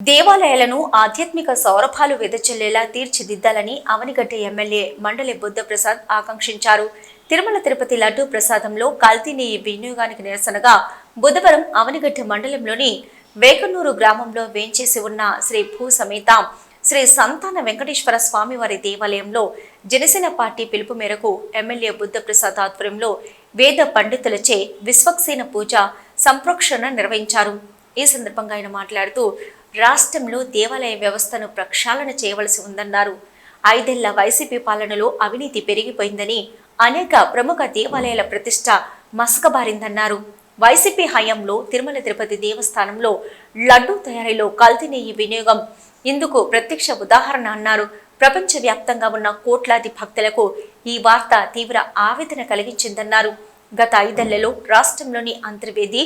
దేవాలయాలను ఆధ్యాత్మిక సౌరభాలు వెదజల్లేలా తీర్చిదిద్దాలని అవనిగడ్డ ఎమ్మెల్యే మండలి బుద్ధప్రసాద్ ఆకాంక్షించారు. తిరుమల తిరుపతి లడ్డూ ప్రసాదంలో కల్తీని వినియోగానికి నిరసనగా బుధవారం అవనిగడ్డ మండలంలోని వేకనూరు గ్రామంలో వేంచేసి ఉన్న శ్రీ భూ సమేత శ్రీ సంతాన వెంకటేశ్వర స్వామివారి దేవాలయంలో జనసేన పార్టీ పిలుపు మేరకు ఎమ్మెల్యే బుద్ధప్రసాద్ ఆధ్వర్యంలో వేద పండితులచే విశ్వక్సేన పూజ సంప్రోక్షణ నిర్వహించారు. ఈ సందర్భంగా ఆయన మాట్లాడుతూ రాష్ట్రంలో దేవాలయ వ్యవస్థను ప్రక్షాళన చేయవలసి ఉందన్నారు. ఐదేళ్ళ వైసీపీ పాలనలో అవినీతి పెరిగిపోయిందని అనేక ప్రముఖ దేవాలయాల ప్రతిష్ట మసకబారిందన్నారు. వైసీపీ హయాంలో తిరుమల తిరుపతి దేవస్థానంలో లడ్డూ తయారీలో కల్తీ నెయ్యి వినియోగం ఇందుకు ప్రత్యక్ష ఉదాహరణ అన్నారు. ప్రపంచవ్యాప్తంగా ఉన్న కోట్లాది భక్తులకు ఈ వార్త తీవ్ర ఆవేదన కలిగించిందన్నారు. గత ఐదేళ్ళలో రాష్ట్రంలోని అంతర్వేది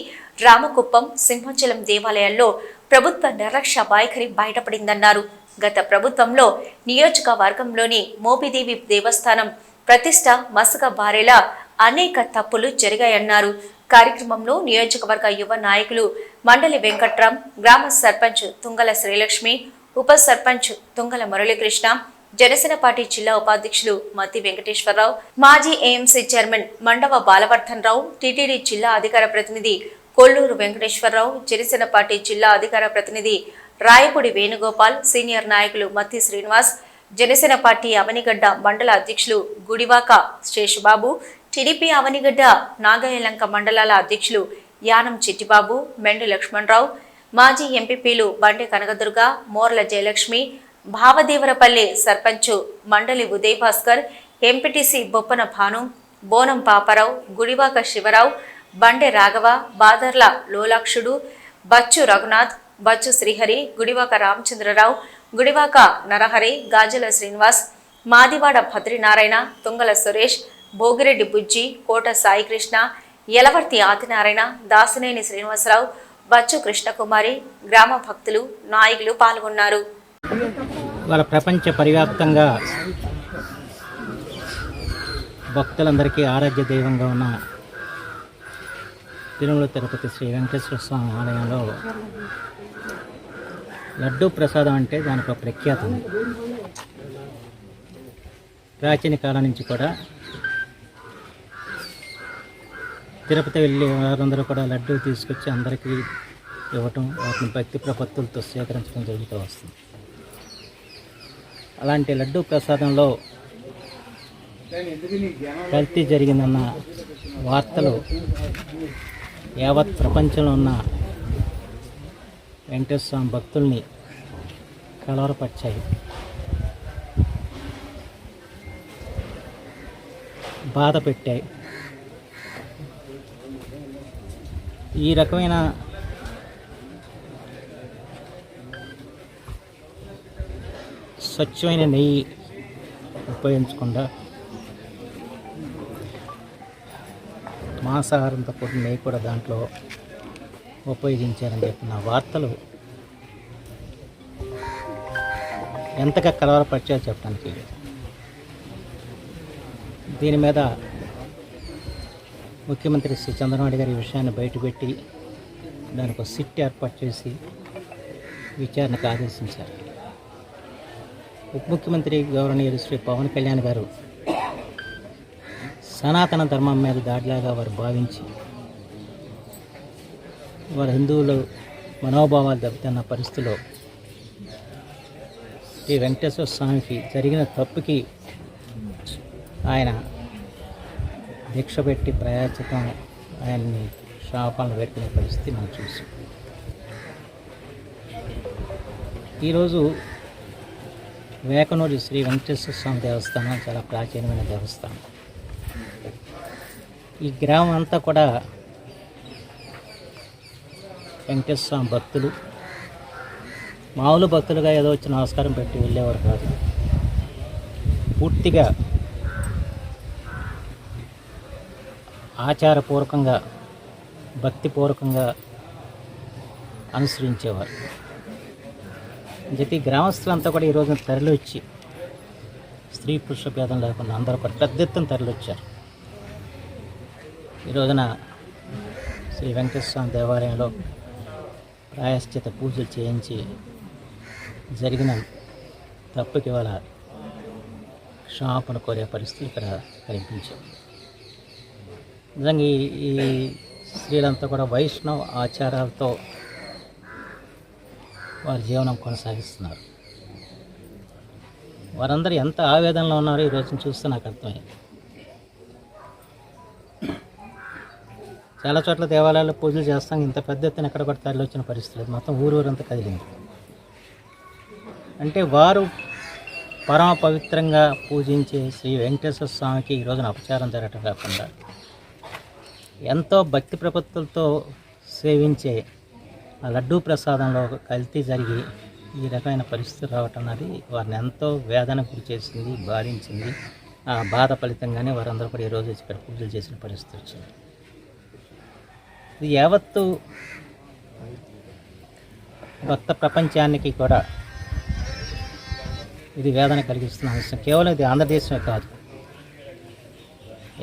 రామకుప్పం సింహాచలం దేవాలయాల్లో ప్రభుత్వ నిర్లక్ష్య వైఖరి బయటపడిందన్నారు. గత ప్రభుత్వంలో నియోజకవర్గంలోని మోపిదేవి దేవస్థానం ప్రతిష్ట మసక బారేలా అనేక తప్పులు జరిగాయన్నారు. కార్యక్రమంలో నియోజకవర్గ యువ నాయకులు మండలి వెంకట్రామ్ గ్రామ సర్పంచ్ తుంగల శ్రీలక్ష్మి ఉప సర్పంచ్ తుంగల మురళీకృష్ణ జనసేన పార్టీ జిల్లా ఉపాధ్యక్షులు మతి వెంకటేశ్వరరావు మాజీ AMC chairman Mandava Balavardhan Rao TTD జిల్లా అధికార ప్రతినిధి కొల్లూరు వెంకటేశ్వరరావు జనసేన పార్టీ జిల్లా అధికార ప్రతినిధి రాయపూడి వేణుగోపాల్ సీనియర్ నాయకులు మత్తి శ్రీనివాస్ జనసేన పార్టీ అవనిగడ్డ మండల అధ్యక్షులు గుడివాక శేషుబాబు టీడీపీ అవనిగడ్డ నాగయలంక మండలాల అధ్యక్షులు యానం చిట్టిబాబు మెండు లక్ష్మణరావు మాజీ ఎంపీపీలు బండి కనకదుర్గ మోర్ల జయలక్ష్మి భావదేవరపల్లి సర్పంచ్ మండలి ఉదయ్ భాస్కర్ ఎంపీటీసీ బొప్పన భాను బోనం పాపారావు గుడివాక శివరావు బండె రాఘవ బాదర్ల లోలాక్షుడు బచ్చు రఘునాథ్ బచ్చు శ్రీహరి గుడివాక రామచంద్రరావు గుడివాక నరహరి గాజుల శ్రీనివాస్ మాదివాడ భద్రినారాయణ తుంగల సురేష్ భోగిరెడ్డి బుజ్జి కోట సాయికృష్ణ యలవర్తి ఆదినారాయణ దాసినేని శ్రీనివాసరావు బచ్చు కృష్ణకుమారి గ్రామ భక్తులు నాయకులు పాల్గొన్నారు. వాళ్ళ ప్రపంచ పరివ్యాప్తంగా భక్తులందరికీ ఆరాధ్య దైవంగా ఉన్న తిరుమల తిరుపతి శ్రీ వెంకటేశ్వర స్వామి ఆలయంలో లడ్డూ ప్రసాదం అంటే దానికి ఒక ప్రఖ్యాతి. ఉంది ప్రాచీన కాలం నుంచి కూడా తిరుపతి వెళ్ళి వారందరూ కూడా లడ్డూ తీసుకొచ్చి అందరికీ ఇవ్వటం వాటిని భక్తి ప్రపత్తులతో స్వీకరించడం జరుగుతూ వస్తుంది. అలాంటి లడ్డూ ప్రసాదంలో కల్తీ జరిగిందన్న వార్తలు యావత్ ప్రపంచంలో ఉన్న వెంకటేశ్వర స్వామి భక్తుల్ని కలవరపరిచాయి. బాధ పెట్టాయి. ఈ రకమైన స్వచ్ఛమైన నెయ్యి ఉపయోగించకుండా మాంసాహారంతో పాటు నెయ్యి కూడా దాంట్లో ఉపయోగించారని చెప్పిన వార్తలు ఎంతగా కలవరపరిచాయో చెప్పడానికి దీని మీద ముఖ్యమంత్రి శ్రీ చంద్రబాబు గారి విషయాన్ని బయటపెట్టి దానికి ఒక సిట్ ఏర్పాటు చేసి విచారణకు ఆదేశించారు. ఉప ముఖ్యమంత్రి గౌరవనీయులు శ్రీ పవన్ కళ్యాణ్ గారు సనాతన ధర్మం మీద దాడిలాగా వారు భావించి వారు హిందువులు మనోభావాలు దెబ్బతిన్న పరిస్థితిలో ఈ వెంకటేశ్వర స్వామికి జరిగిన తప్పుకి ఆయన దీక్ష పెట్టి ప్రయాచితం ఆయన్ని శాపాలను పెట్టుకునే పరిస్థితి మనం చూసాం. ఈరోజు వేకనూరి శ్రీ వెంకటేశ్వర స్వామి దేవస్థానం చాలా ప్రాచీనమైన దేవస్థానం. ఈ గ్రామం అంతా కూడా వెంకటేశ్వర స్వామి భక్తులు. మామూలు భక్తులుగా ఏదో వచ్చి నమస్కారం పెట్టి వెళ్ళేవారు కాదు. పూర్తిగా ఆచారపూర్వకంగా భక్తిపూర్వకంగా అనుసరించేవారు. చెప్పి గ్రామస్తులంతా కూడా ఈ రోజున తరలి వచ్చి స్త్రీ పురుష భేదం లేకుండా అందరూ కూడా పెద్ద ఎత్తున తరలి వచ్చారు ఈ రోజున శ్రీ వెంకటేశ్వర దేవాలయంలో ప్రాయశ్చిత పూజలు చేయించి జరిగిన తప్పుకి వాళ్ళ క్షమాపణ కోరే పరిస్థితులు ఇక్కడ కనిపించాం నిజంగా ఈ స్త్రీలంతా కూడా వైష్ణవ ఆచారాలతో వారి జీవనం కొనసాగిస్తున్నారు. వారందరూ ఎంత ఆవేదనలో ఉన్నారో ఈ రోజున చూస్తే నాకు అర్థమైంది. చాలా చోట్ల దేవాలయాల్లో పూజలు చేస్తాం. ఇంత పెద్ద ఎత్తున ఎక్కడ కూడా తరలి వచ్చిన పరిస్థితి మొత్తం ఊరు ఊరంతా కదిలింది. అంటే వారు పరమ పవిత్రంగా పూజించే శ్రీ వెంకటేశ్వర స్వామికి ఈ రోజున అపచారం జరగటం కాకుండా ఎంతో భక్తి ప్రపత్తులతో సేవించే ఆ లడ్డూ ప్రసాదంలో కల్తీ జరిగి ఈ రకమైన పరిస్థితి రావటం అనేది వారిని ఎంతో వేదన గురి చేసింది బాధించింది. ఆ బాధ ఫలితంగానే వారందరూ కూడా ఈరోజు వచ్చి ఇక్కడ పూజలు చేసిన పరిస్థితి వచ్చింది. ఇది యావత్తు భక్త ప్రపంచానికి కూడా ఇది వేదన కలిగిస్తున్న అంశం. కేవలం ఇది ఆంధ్రదేశమే కాదు.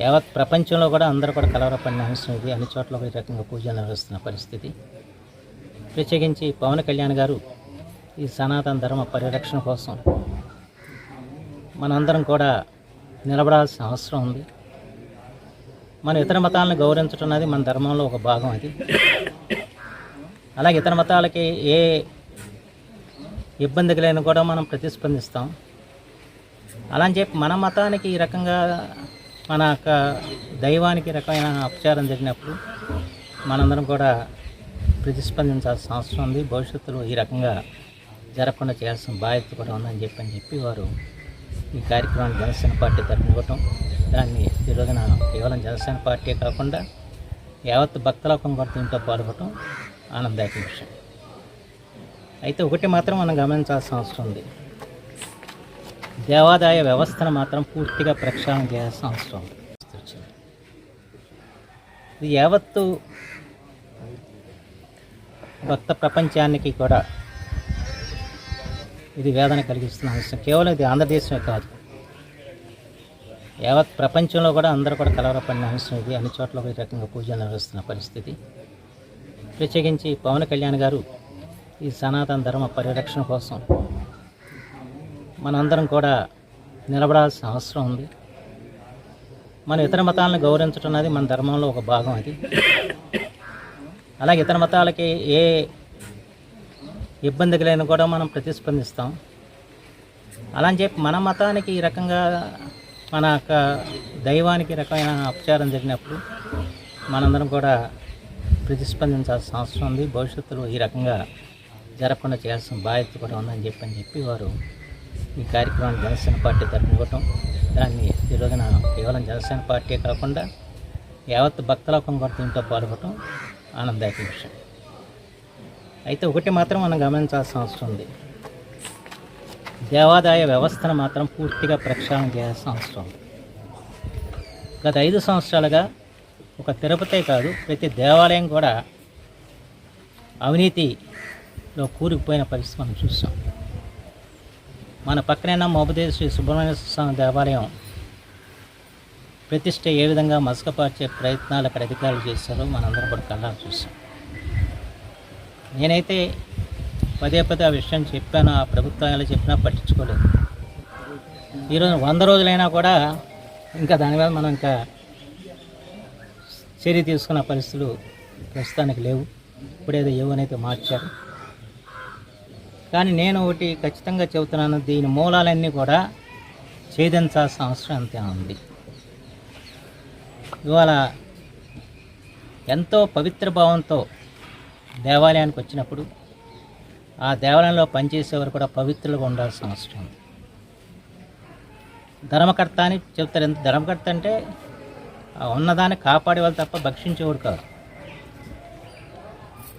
యావత్ ప్రపంచంలో కూడా అందరూ కూడా కలవరపడిన అంశం ఇది. అన్ని చోట్ల ఒక రకంగా పూజలు నిర్వహిస్తున్న పరిస్థితి. ప్రత్యేకించి పవన్ కళ్యాణ్ గారు ఈ సనాతన ధర్మ పరిరక్షణ కోసం మనందరం కూడా నిలబడాల్సిన అవసరం ఉంది. మన ఇతర మతాలను గౌరవించడం అనేది మన ధర్మంలో ఒక భాగం అది. అలాగే ఇతర మతాలకి ఏ ఇబ్బంది కలిగిన కూడా మనం ప్రతిస్పందిస్తాం. అలా అని చెప్పి మన మతానికి ఈ రకంగా మన యొక్క దైవానికి రకమైన అపచారం జరిగినప్పుడు మనందరం కూడా ప్రతిస్పందించాల్సిన అవసరం ఉంది. భవిష్యత్తులో ఈ రకంగా జరగకుండా చేయాల్సిన బాధ్యత కూడా ఉందని చెప్పి అని చెప్పి వారు ఈ కార్యక్రమాన్ని జనసేన పార్టీ తరఫున ఇవ్వటం దాన్ని ఈ రోజున కేవలం జనసేన పార్టీ కాకుండా యావత్ భక్తలోకం కూడా దీంట్లో పాల్గొనడం ఆనందదాయక విషయం. అయితే ఒకటి మాత్రం మనం గమనించాల్సిన అవసరం ఉంది. దేవాదాయ వ్యవస్థను మాత్రం పూర్తిగా ప్రక్షాళన చేయాల్సిన అవసరం ఇది యావత్తు భక్త ప్రపంచానికి కూడా ఇది వేదన కలిగిస్తున్న అంశం కేవలం ఇది ఆంధ్రదేశమే కాదు. యావత్ ప్రపంచంలో కూడా అందరూ కూడా కలవరపడిన అంశం ఇది. అన్ని చోట్ల ఒక రకంగా పూజలు నిర్వహిస్తున్న పరిస్థితి. ప్రత్యేకించి పవన్ కళ్యాణ్ గారు ఈ సనాతన ధర్మ పరిరక్షణ కోసం మనందరం కూడా నిలబడాల్సిన అవసరం ఉంది. మన ఇతర మతాలను గౌరవించడం అనేది మన ధర్మంలో ఒక భాగం అది. అలాగే ఇతర మతాలకి ఏ ఇబ్బందికి లేని కూడా మనం ప్రతిస్పందిస్తాం. అలా అని చెప్పి మన మతానికి ఈ రకంగా మన యొక్క దైవానికి రకమైన అపచారం జరిగినప్పుడు మనందరం కూడా ప్రతిస్పందించాల్సిన అవసరం ఉంది. భవిష్యత్తులో ఈ రకంగా జరగకుండా చేయాల్సిన బాధ్యత కూడా ఉందని చెప్పి అని చెప్పి వారు ఈ కార్యక్రమాన్ని జనసేన పార్టీ తరఫున ఇవ్వటం దాన్ని ఈ రోజున కేవలం జనసేన పార్టీ కాకుండా యావత్ భక్తలోకం కూడా దీంతో పాల్గొనడం ఆనందదాయక విషయం. అయితే ఒకటి మాత్రం మనం గమనించాల్సిన అవసరం ఉంది. దేవాదాయ వ్యవస్థను మాత్రం పూర్తిగా ప్రక్షాళన చేయాల్సిన అవసరం ఉంది. గత ఐదు సంవత్సరాలుగా ఒక తిరుపతే కాదు ప్రతి దేవాలయం కూడా అవినీతిలో కూరుకుపోయిన పరిస్థితి మనం చూస్తాం మన పక్కనైన మోపదేవి శ్రీ సుబ్రహ్మణ్య స్వామి దేవాలయం. ప్రతిష్ట ఏ విధంగా మసకపార్చే ప్రయత్నాలు అక్కడ అధికారులు చేశారో మనందరం కూడా కళ్ళారు చూసాం. నేనైతే పదే పదే ఆ విషయం చెప్పాను ఆ ప్రభుత్వం ఎలా చెప్పినా పట్టించుకోలేదు. ఈరోజు వంద రోజులైనా కూడా ఇంకా దాని మీద మనం ఇంకా చర్య తీసుకున్న పరిస్థితులు ప్రస్తుతానికి లేవు. ఇప్పుడేదో ఏవనైతే మార్చారు. కానీ నేను ఒకటి ఖచ్చితంగా చెబుతున్నాను దీని మూలాలన్నీ కూడా ఛేదించాల్సిన అవసరం అంతే ఉంది. ఇవాళ ఎంతో పవిత్ర భావంతో దేవాలయానికి వచ్చినప్పుడు ఆ దేవాలయంలో పనిచేసేవారు కూడా పవిత్రులుగా ఉండాల్సిన అవసరం. ఉంది ధర్మకర్త అని చెప్తారు. ఎంత ధర్మకర్త అంటే ఉన్నదాన్ని ఉన్నదాన్ని కాపాడేవాళ్ళు తప్ప భక్షించేవాడు కాదు.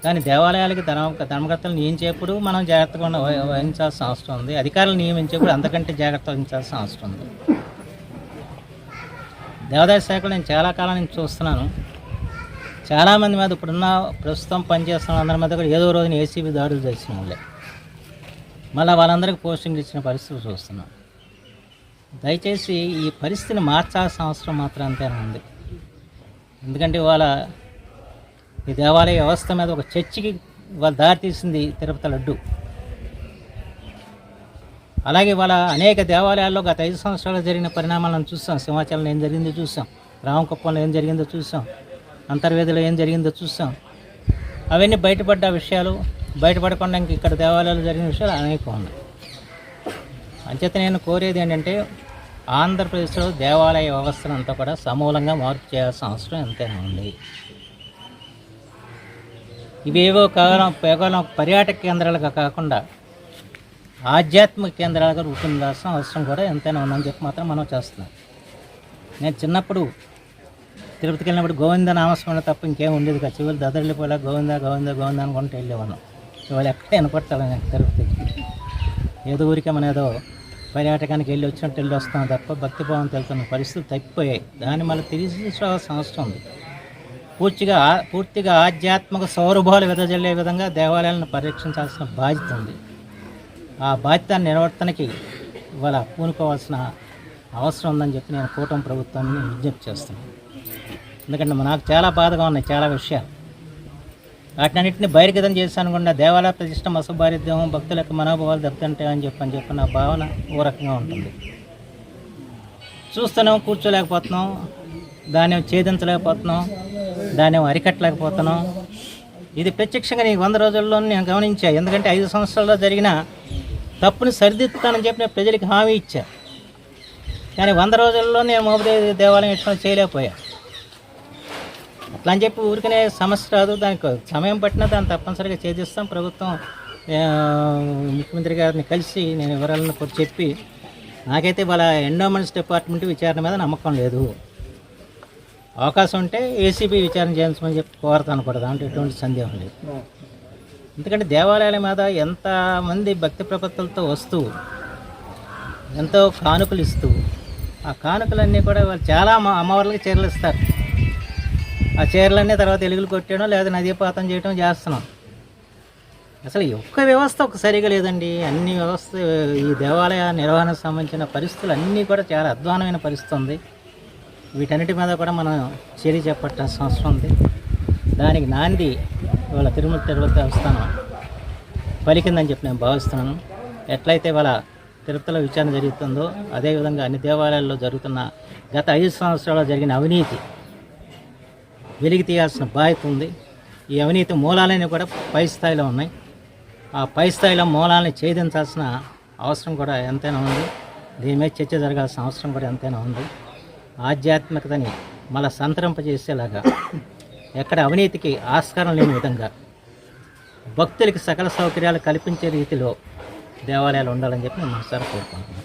కానీ దేవాలయాలకి ధర్మ ధర్మకర్తలు నియమించేప్పుడు మనం జాగ్రత్తగా వహించాల్సిన అవసరం ఉంది. అధికారులు నియమించేప్పుడు అంతకంటే జాగ్రత్త వహించాల్సిన అవసరం ఉంది. దేవాదాయ శాఖలో నేను చాలా కాలం నుంచి చూస్తున్నాను. చాలామంది మీద ఇప్పుడున్న ప్రస్తుతం పనిచేస్తున్న అందరి మీద కూడా ఏదో రోజున ఏసీబీ దాడులు చేసిన వాళ్ళే. మళ్ళీ వాళ్ళందరికీ పోస్టింగ్లు ఇచ్చిన పరిస్థితి చూస్తున్నాం. దయచేసి ఈ పరిస్థితిని మార్చాల్సిన అవసరం మాత్రం అంతేనా ఉంది. ఎందుకంటే ఇవాళ ఈ దేవాలయ వ్యవస్థ మీద ఒక చర్చికి ఇవాళ దారి తీసింది తిరుపతి లడ్డు. అలాగే వాళ్ళ అనేక దేవాలయాల్లో గత ఐదు సంవత్సరాలు జరిగిన పరిణామాలను చూసాం. సింహాచలంలో ఏం జరిగిందో చూసాం. రామకుప్పంలో ఏం జరిగిందో చూసాం. అంతర్వేదిలో ఏం జరిగిందో చూస్తాం. అవన్నీ బయటపడ్డ విషయాలు బయటపడకుండా ఇంక ఇక్కడ దేవాలయాలు జరిగిన విషయాలు అనేకం ఉన్నాయి. అంచేత నేను కోరేది ఏంటంటే ఆంధ్రప్రదేశ్లో దేవాలయ వ్యవస్థను అంతా కూడా సమూలంగా మార్పు చేయాల్సిన అవసరం ఎంతైనా ఉంది. ఇవేవో కేవలం కేవలం పర్యాటక కేంద్రాలుగా కాకుండా ఆధ్యాత్మిక కేంద్రాలుగా రూపొందాల్సిన అవసరం కూడా ఎంతైనా ఉందని చెప్పి మాత్రం మనం చేస్తున్నాం. నేను చిన్నప్పుడు తిరుపతికి వెళ్ళినప్పుడు గోవింద నామస్మరణ తప్ప ఇంకేం ఉండేది కదా. చివరి దదరిల్లిపోలే గోవింద గోవింద గోవింద అనుకుంటూ వెళ్ళేవాళ్ళం. ఇవాళ ఎక్కడ వినపడతాను తిరుపతికి. ఏదో ఊరికే మన ఏదో పర్యాటకానికి వెళ్ళి వచ్చినట్టు వెళ్ళి వస్తాం తప్ప భక్తి భావం తెలుతున్న పరిస్థితులు తగ్గిపోయాయి. దాన్ని మళ్ళీ తీసుకోవాల్సిన అవసరం ఉంది. పూర్తిగా పూర్తిగా ఆధ్యాత్మిక సౌరభాలు వెదజల్లే విధంగా దేవాలయాలను పరిరక్షించాల్సిన బాధ్యత ఉంది. ఆ బాధ్యత నిర్వర్తనకి ఇవాళ పూనుకోవాల్సిన అవసరం ఉందని చెప్పి నేను కూటమి ప్రభుత్వాన్ని విజ్ఞప్తి చేస్తున్నాను. ఎందుకంటే నాకు చాలా బాధగా ఉన్నాయి చాలా విషయాలు. వాటినన్నింటినీ బహిర్గతం చేశాను కూడా దేవాలయ ప్రతిష్ట అసభారిద్యం భక్తుల యొక్క మనోభావాలు దెబ్బతింటాయని చెప్పి అని చెప్పి నా భావన ఓ రకంగా ఉంటుంది. చూస్తున్నాం కూర్చోలేకపోతున్నాం దాన్ని ఛేదించలేకపోతున్నాం దాన్ని అరికట్టలేకపోతున్నాం. ఇది ప్రత్యక్షంగా నీకు వంద రోజుల్లో నేను గమనించా. ఎందుకంటే ఐదు సంవత్సరాల్లో జరిగిన తప్పుని సరిదిద్దుతానని చెప్పి నేను ప్రజలకు హామీ ఇచ్చా. కానీ వంద రోజుల్లో నేను మోపదేవి దేవాలయం ఇట్లా చేయలేకపోయాను అట్లా అని చెప్పి ఊరికనే సమస్య రాదు. దానికి సమయం పట్టినా దాన్ని తప్పనిసరిగా ఛేదిస్తాం ప్రభుత్వం ముఖ్యమంత్రి గారిని కలిసి నేను వివరాలను కూడా చెప్పి నాకైతే వాళ్ళ ఎండోమెంట్స్ డిపార్ట్మెంట్ విచారణ మీద నమ్మకం లేదు. అవకాశం ఉంటే ఏసీబీ విచారణ చేయించమని చెప్పి కోరతాను కూడా. దాంట్లో ఎటువంటి సందేహం లేదు. ఎందుకంటే దేవాలయాల మీద ఎంతమంది భక్తి ప్రపత్తులతో వస్తూ ఎంతో కానుకలు ఇస్తూ ఆ కానుకలన్నీ కూడా వాళ్ళు చాలా అమ్మ అమ్మవార్లకి చీరలు ఇస్తారు. ఆ చీరలన్నీ తర్వాత ఎలుగులు కొట్టడం లేదా నదీపాతం చేయడం చేస్తున్నాం. అసలు ఒక్క వ్యవస్థ ఒక సరిగా లేదండి. అన్ని వ్యవస్థ ఈ దేవాలయ నిర్వహణకు సంబంధించిన పరిస్థితులు అన్నీ కూడా చాలా అధ్వానమైన పరిస్థితి ఉంది. వీటన్నిటి మీద కూడా మనం చర్య చేపట్టాల్సిన అవసరం ఉంది. దానికి నాంది వాళ్ళ తిరుమల తిరుపతి దేవస్థానం పలికిందని చెప్పి నేను భావిస్తున్నాను. ఎట్లయితే వాళ్ళ తిరుపతిలో విచారణ జరుగుతుందో అదేవిధంగా అన్ని దేవాలయాల్లో జరుగుతున్న గత ఐదు సంవత్సరాల్లో జరిగిన అవినీతి వెలికి తీయాల్సిన బాధ్యత ఉంది. ఈ అవినీతి మూలాలన్నీ కూడా పై స్థాయిలో ఉన్నాయి. ఆ పై స్థాయిలో మూలాలని ఛేదించాల్సిన అవసరం కూడా ఎంతైనా ఉంది. దీని మీద చర్చ జరగాల్సిన అవసరం కూడా ఎంతైనా ఉంది. ఆధ్యాత్మికతని మళ్ళా సంతరింపజేసేలాగా ఎక్కడ అవినీతికి ఆస్కారం లేని విధంగా భక్తులకి సకల సౌకర్యాలు కల్పించే రీతిలో దేవాలయాలు ఉండాలని చెప్పి నేను మనసారి కోరుకుంటున్నాను.